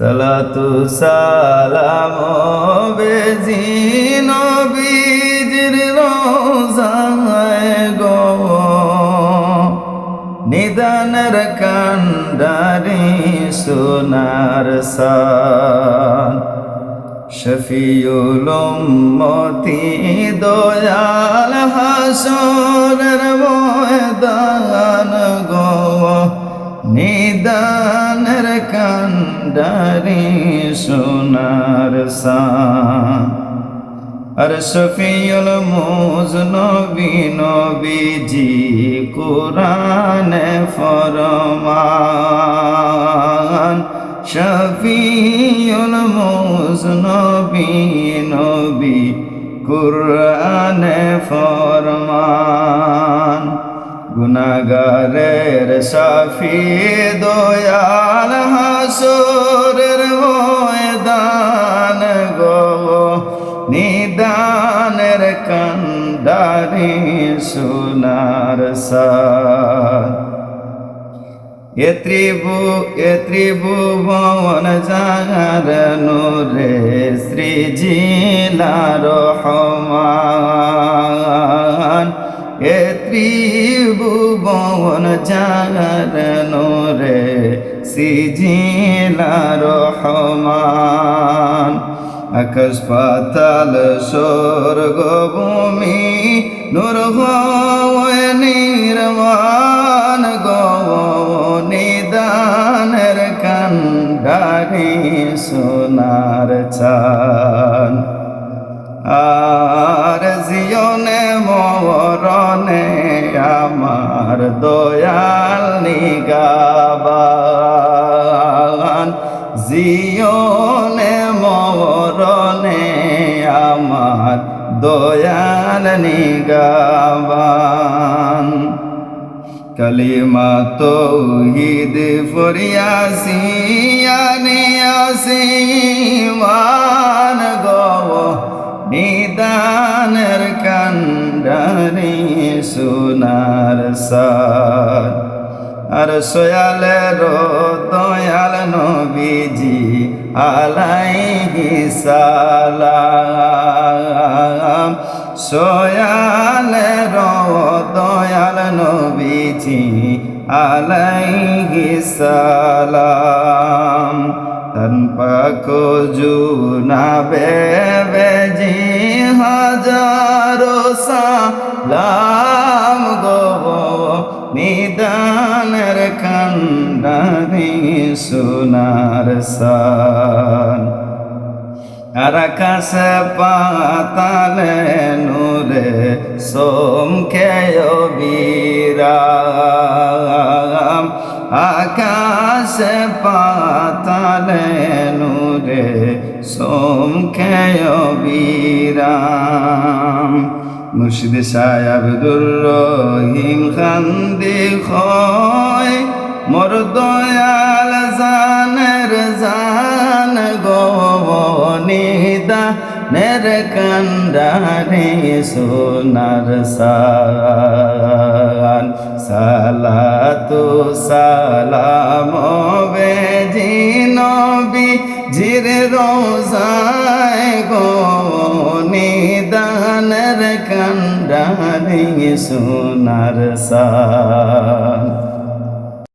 সালাতু সালাম বেজি নবীজির রোজায় গো। নিদানের কান্ডারি সোনার সান। শফিউল উম্মতি দয়াল হাসরের ময়দান গো। নিদানের কান্ডারি সোনার সান আর শফিউল মুজ নবী নবীজি কোরআনে ফরমান। শফিউল মুজ নবী নবী কোরআনে ফরমান। গুনাগারের সাফি দয়াল হাসরের ময়দান গো। নিদানের কান্ডারি সোনার এ ত্রিভু, এ ত্রিভুবন জাগার নূরে সৃজিলা রহমান। ত্রিভুবন জাগার নূরে সৃজিলা রহমান। আকাশ পাতাল স্বর্গ ভূমি নূর নির্মাণ। গো নিদানের কান্ডারি সোনার চান। আর জিয়নে মরণে আমার দয়াল নিগাবান জিয়নে মরণে আমার দয়াল নিগাবান। কলিমা তৌহিদ ফরিয়াসি আনিয়াসি মান গো, নিদানের সার আর সোয়ালের দয়াল নবীজি আলাইহি সালাম। সোয়ালের দয়াল নবীজি আলাইহি সালাম। তন পাক জুনা বেজি হাজারো সালাম। নিদানের কান্ডারি সোনার সান। আর আকাশে পাতালে নূরে সোমকে বিরাম। আকাশে পাতালে নূরে সোমকে বিরাম। মুর্শিদ শাহ আব্দুর রহিম খান্দি খয়, মোর দয়াল জানের জান গো নিদা, নের কান্ডারে সোনার সান। সালাতু সালাম বেজি নবী, জির রোজায় গো নিদানের কান্ডারে সোনার সান